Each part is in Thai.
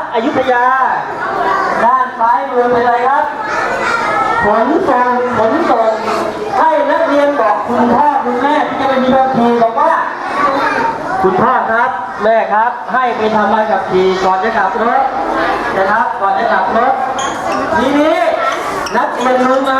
ตัสอยุธยา ด้านซ้ายมือเป็นอะไรครับ ขนส่งขนส่งให้นักเรียนบอกคุณพ่อคุณแม่ที่จะไปมีบัญชีบอกว่า คุณพ่อครับ แม่ครับ ให้ไปทำใบขับขี่ก่อนจะขับรถนะครับ ก่อนจะขับรถทีนี้นักเรียนรู้มาค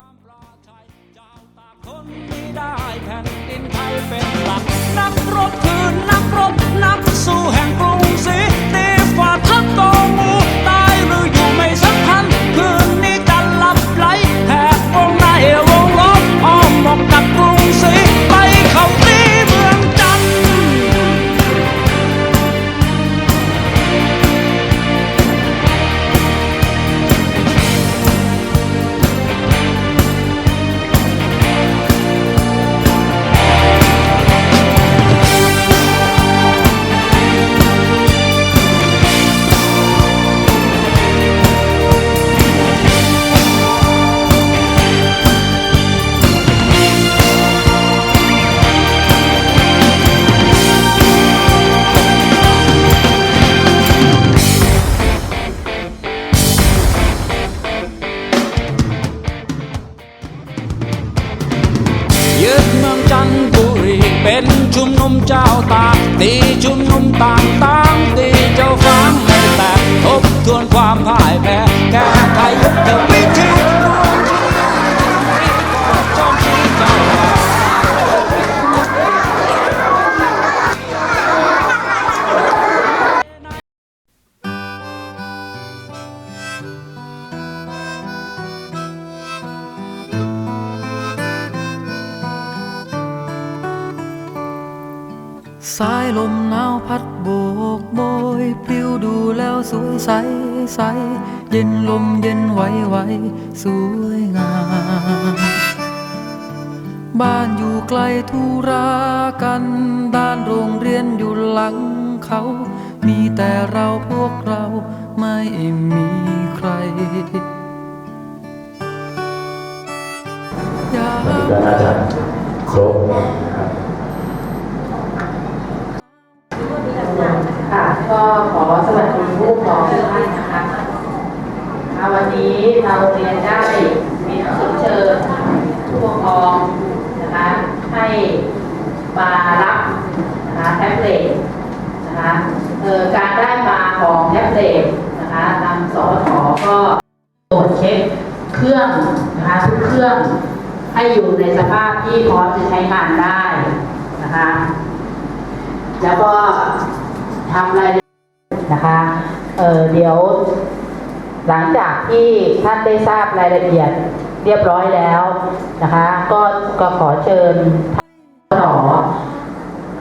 ายลมหนาวพัดโบกโบยปลิวดูแล้วสวยใสใส เย็นลมเย็นไหวไหวสวยงาม บ้านอยู่ไกลธุรากันด้านโรงเรียนอยู่หลังเขา มีแต่เราพวกเราไม่มีใครอยาก็น่าจะครบ ค่ะก็ ขอสวัสดีผู้ปกครองทุกท่านนะคะวันนี้ทางโรงเรียนได้มีหนังสือเชิญผู้ปกครองนะคะให้มารับนะคะแท็บเล็ตนะคะออการได้มาของแท็บเล็ตนะคะทางสพก็ตรวจเช็คเครื่องนะคะทุกเครื่องให้อยู่ในสภาพที่พร้อมจะใช้งานได้นะคะ แล้วก็ทำรายละเอียด นะคะเเดี๋ยว หลังจากที่ท่านได้ทราบรายละเอียดเรียบร้อยแล้วนะคะ ก็ก็ขอเชิญท่านส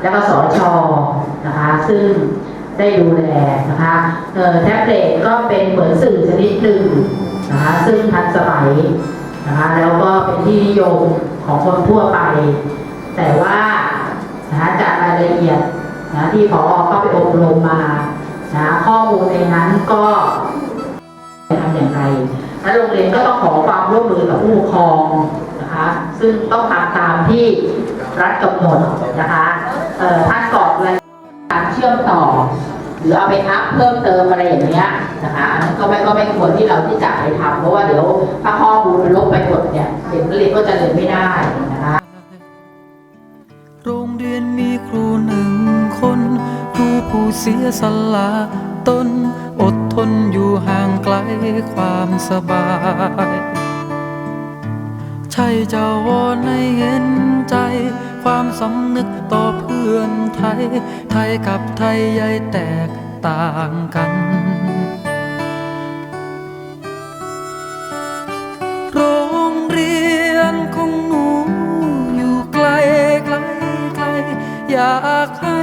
แล้วก็สชนะคะ ซึ่งได้ดูแลนะคะแท็บเล็ตก็เป็นเหมือนสื่อชนิดหนึ่งนะคะซึ่งทันสมัยนะคะแล้วก็เป็นที่นิยมของคนทั่วไป แต่ว่านะคะจากรายละเอียดนะที่พอเข้าไปอบรมมา นะข้อมูลในนั้นก็จะทำอย่างไรและโรงเรียนก็ต้องขอความร่วมมือกับผู้ปกครองนะคะซึ่งต้องทำตามที่รัฐกำหนดนะคะเอ่อท่านกรอกรายการเชื่อมต่อ หรือเอาไปอัพเพิ่มเติมอะไรอย่างเงี้ยนะคะอันนั้นก็ไม่ก็ไม่ควรที่เราที่จะไปทำเพราะว่าเดี๋ยวถ้าข้อมูลมันลบไปหมดเนี่ยเด็กนักเรียนก็จะเรียนไม่ได้นะคะโรงเรียนมีครูหนึ่ง ผู้เสียสละตนอดทนอยู่ห่างไกลความสบาย ใช่จะวอนให้เห็นใจ ความสำนึกต่อเพื่อนไทย ไทยกับไทยใหญ่แตกต่างกันโรงเรียนของหนูอยู่ไกลไกลไกลอยากให้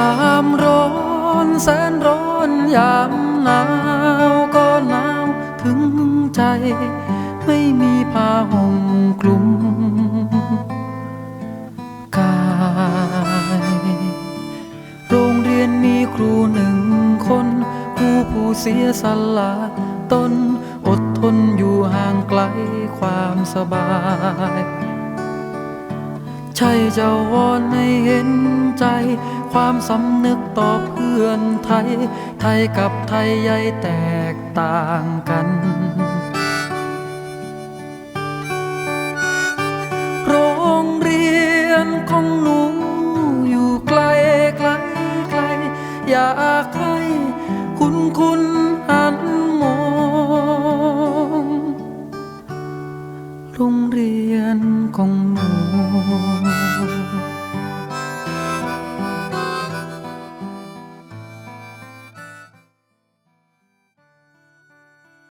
ามร้อนแสนร้อนยามหนาวก็หนาวถึงใจ ไม่มีผ้าห่มคลุมกายโรูหนึ่งคน ครูผู้เสียสละตนอดทนอยู่ห่างไกลความสบายใช่จะวอนให้เห็นใจ ความสำนึกต่อเพื่อนไทย ไทยกับไทยใหญ่แตกต่างกัน โรงเรียนของหนูอยู่ไกลไกลไกล อยากให้คุณคุณหันมองโรงเรียนของหนู